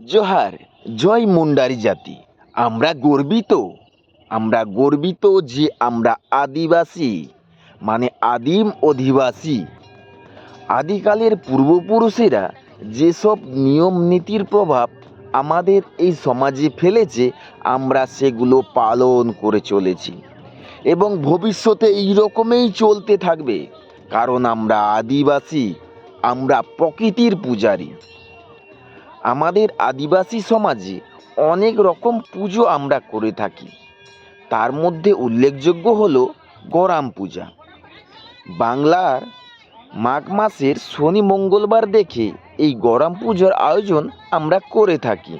জোহার, জয় মুন্ডারি জাতি। আমরা গর্বিত আমরা গর্বিত যে আমরা আদিবাসী মানে আদিম অধিবাসী। আদিকালের পূর্বপুরুষেরা যেসব নিয়ম নীতির প্রভাব আমাদের এই সমাজে ফেলেছে, আমরা সেগুলো পালন করে চলেছি। এবং ভবিষ্যতে এই রকমই চলতে থাকবে, কারণ আমরা আদিবাসী, আমরা প্রকৃতির পূজারী। আমাদের আদিবাসী সমাজে অনেক রকম পুজো আমরা করে থাকি। তার মধ্যে উল্লেখযোগ্য হল গরাম পূজা। বাংলার মাঘ মাসের শনি মঙ্গলবার দেখে এই গরম পুজোর আয়োজন আমরা করে থাকি।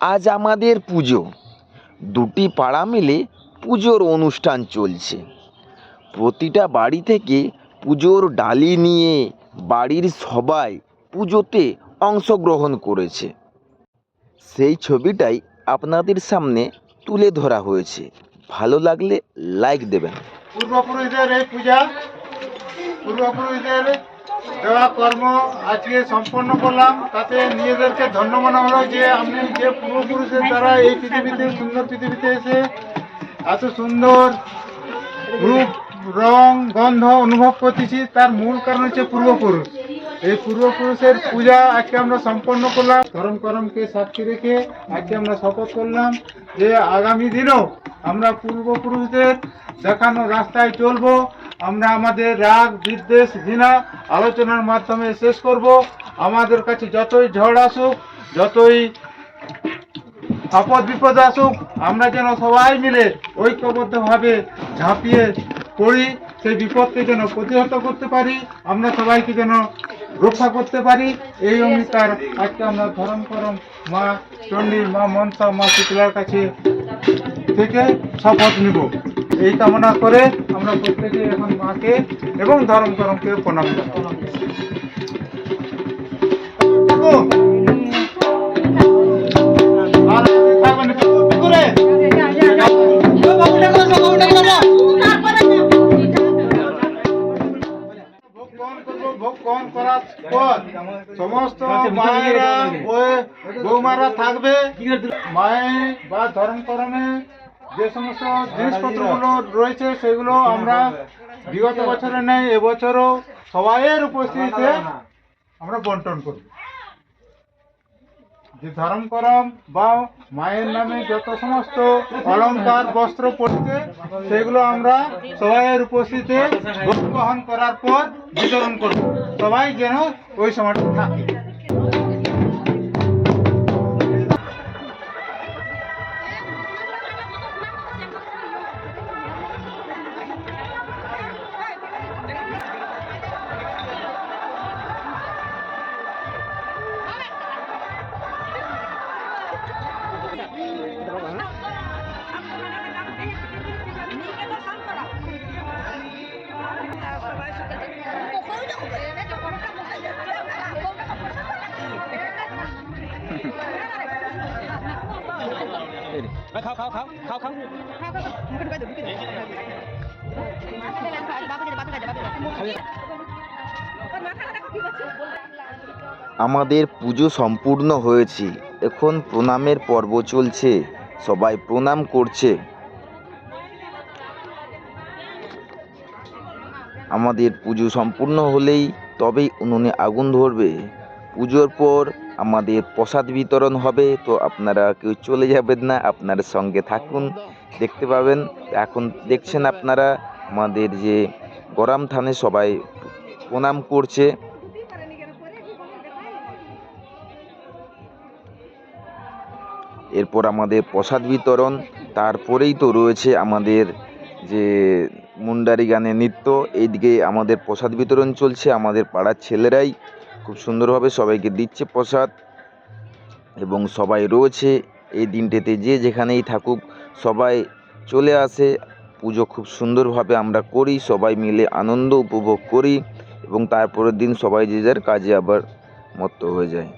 আজ আমাদের পুজো। দুটি পাড়া মিলে পুজোর অনুষ্ঠান চলছে। প্রতিটা বাড়ি থেকে পুজোর ডালি নিয়ে বাড়ির সবাই পুজোতে অংশগ্রহণ করেছে। সেই ছবিটাই আপনাদের সামনে তুলে ধরা হয়েছে। ভালো লাগলে লাইক দেবেন। পূর্বপুরুষদের এই পূজা, পূর্বপুরুষদের দেওয়া কর্ম আজকে সম্পন্ন করলাম। তাতে নিজেদেরকে ধন্য মনে হলো যে আমি যে পূর্বপুরুষের দ্বারা এই পৃথিবীতে, সুন্দর পৃথিবীতে এসে এত সুন্দর রূপ, রং, গন্ধ অনুভব করতেছি, তার মূল কারণ হচ্ছে পূর্বপুরুষ। এই পূর্বপুরুষের পূজা আজকে আমরা সম্পন্ন করলাম। ধরম করমকে সাক্ষী রেখে আজকে আমরা শপথ করলাম যে আগামী দিনেও আমরা পূর্বপুরুষদের দেখানো রাস্তায় চলবো। আমরা আমাদের রাগ, বিদ্বেষ, ঘৃণা আলোচনার মাধ্যমে শেষ করব। আমাদের কাছে যতই ঝড় আসুক, যতই আপদ বিপদ আসুক, আমরা যেন সবাই মিলে ঐক্যবদ্ধভাবে ঝাঁপিয়ে পড়ি, সেই বিপদকে যেন প্রতিহত করতে পারি। আমরা সবাইকে যেন রক্ষা করতে পারি। এই অঙ্গীকার আজকে আমরা ধরম করম মা চণ্ডীর মা মনসা মা শীতলার কাছে থেকে শপথ নিব। এই কামনা করে আমরা প্রত্যেকে এখন মাকে এবং ধরম করমকে প্রণাম জানাব করব করার পর সমস্ত মায়েরা বৌমারা থাকবে। মায়ের বা ধর্ম করমে যে সমস্ত জিনিসপত্রগুলো রয়েছে, সেগুলো আমরা বিগত বছরে নেই, এবছরও সবাইয়ের উপস্থিতিতে আমরা বন্টন করব। যে ধর্ম করম বা মায়ের নামে যত সমস্ত অলংকার, বস্ত্র পড়তে সেগুলো আমরা সবাইয়ের উপস্থিতিতে গ্রহণ করার পর বিতরণ করব। সবাই যেন ওই সময়টা থাকে। আমাদের পুজো সম্পূর্ণ হয়েছে। এখন প্রণামের পর্ব চলছে। সবাই প্রণাম করছে। আমাদের পুজো সম্পূর্ণ হলেই তবেই উনুনে আগুন ধরবে। পুজোর পর আমাদের প্রসাদ বিতরণ হবে, তো আপনারা কেউ চলে যাবেন না, আপনার সঙ্গে থাকুন, দেখতে পাবেন। এখন দেখছেন আপনারা আমাদের যে গরম থানে সবাই প্রণাম করছে। এরপর আমাদের প্রসাদ বিতরণ, তারপরেই তো রয়েছে আমাদের যে মুন্ডারি গানে নৃত্য। এইদিকে আমাদের প্রসাদ বিতরণ চলছে, আমাদের পাড়ার ছেলেরাই খুব সুন্দরভাবে সবাইকে দিচ্ছে প্রসাদ এবং সবাই রয়েছে এই দিনটিতে। যে যেখানেই থাকুক, সবাই চলে আসে। পুজো খুব সুন্দরভাবে আমরা করি, সবাই মিলে আনন্দ উপভোগ করি এবং তারপরের দিন সবাই যে যার কাজে আবার মত্ত হয়ে যায়।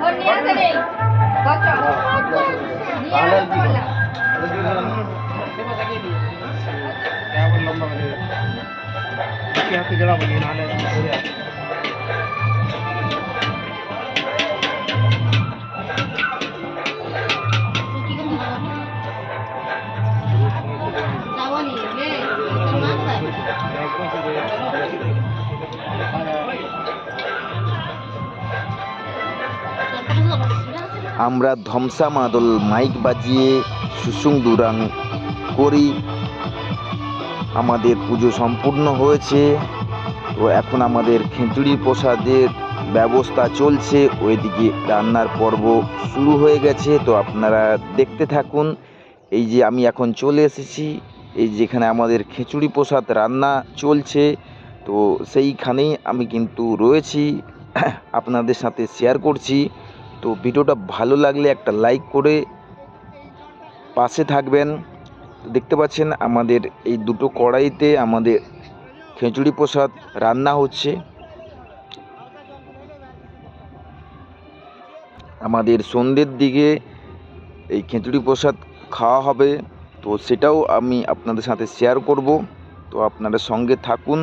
ভোট নিয়ে আসে নেই গচ্ছ নিয়ে আসে বললাম। যাবনি আমরা ধমসা মাদল, মাইক বাজিয়ে সুসুং দুরাং করি। আমাদের পুজো সম্পূর্ণ হয়েছে। তো এখন আমাদের খিচুড়ি প্রসাদের ব্যবস্থা চলছে। ওইদিকে রান্নার পর্ব শুরু হয়ে গেছে। তো আপনারা দেখতে থাকুন। এই যে আমি এখন চলে এসেছি। এই যেখানে আমাদের খিচুড়ি প্রসাদ রান্না চলছে। তো সেইখানেই আমি কিন্তু রয়েছি। আপনাদের সাথে শেয়ার করছি। তো ভিডিওটা ভালো লাগলে একটা লাইক করে পাশে থাকবেন। দেখতে পাচ্ছেন আমাদের এই দুটো কড়াইতে আমাদের খিচুড়ি প্রসাদ রান্না হচ্ছে। আমাদের সন্ধ্যের দিকে এই খিচুড়ি প্রসাদ খাওয়া হবে। তো সেটাও আমি আপনাদের সাথে শেয়ার করব। তো আপনারা সঙ্গে থাকুন।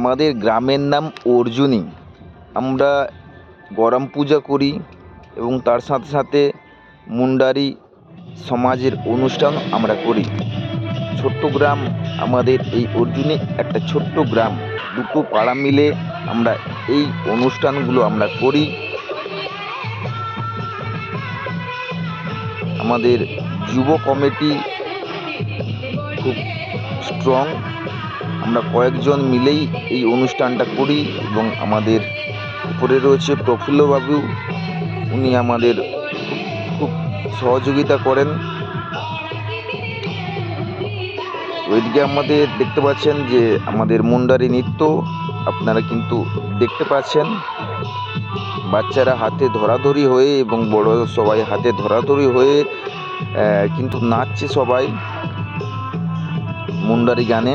আমাদের গ্রামের নাম অর্জুনী আমরা গরম পূজা করি এবং তার সাথে সাথে মুন্ডারি সমাজের অনুষ্ঠান আমরা করি। ছোট্ট গ্রাম আমাদের এই অর্জুনে একটা ছোট্ট গ্রাম। দুটো পাড়া মিলে আমরা এই অনুষ্ঠানগুলো আমরা করি। আমাদের যুব কমিটি খুব স্ট্রং আমরা কয়েকজন মিলেই এই অনুষ্ঠানটা করি এবং আমাদের উপরে রয়েছে প্রফুল্লবাবু উনি আমাদের খুব সহযোগিতা করেন। ওইদিকে আমাদের দেখতে পাচ্ছেন যে আমাদের মুন্ডারি নৃত্য আপনারা কিন্তু দেখতে পাচ্ছেন। বাচ্চারা হাতে ধরাধরি হয়ে এবং বড় সবাই হাতে ধরাধরি হয়ে কিন্তু নাচছে সবাই মুন্ডারি গানে।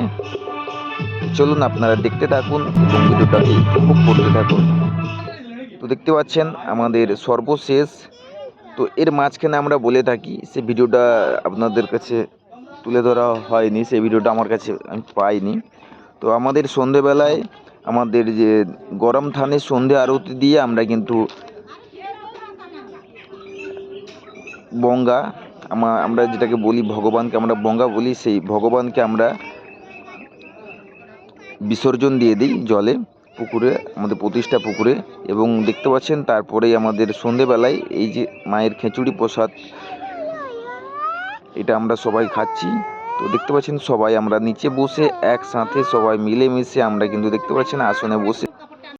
চলুন আপনারা দেখতে থাকুন এবং ভিডিওটাকে উপভোগ করতে থাকুন। তো দেখতে পাচ্ছেন, আমাদের সর্বশেষ, তো এর মাঝখানে আমরা বলে থাকি, সে ভিডিওটা আপনাদের কাছে তুলে ধরা হয়নি সেই ভিডিওটা আমার কাছে আমি পাইনি। তো আমাদের সন্ধেবেলায়, আমাদের যে গরম থানের সন্ধে আরতি দিয়ে আমরা কিন্তু বঙ্গা আমরা যেটাকে বলি ভগবানকে, আমরা বঙ্গা বলি, সেই ভগবানকে আমরা বিসর্জন দিয়ে দিই জলে, পুকুরে, আমাদের প্রতিষ্ঠা পুকুরে এবং দেখতে পাচ্ছেন তারপরেই আমাদের সন্ধেবেলায় এই যে মায়ের খিচুড়ি প্রসাদ, এটা আমরা সবাই খাচ্ছি। তো দেখতে পাচ্ছেন সবাই আমরা নিচে বসে একসাথে সবাই মিলেমিশে আমরা কিন্তু দেখতে পাচ্ছেন আসনে বসে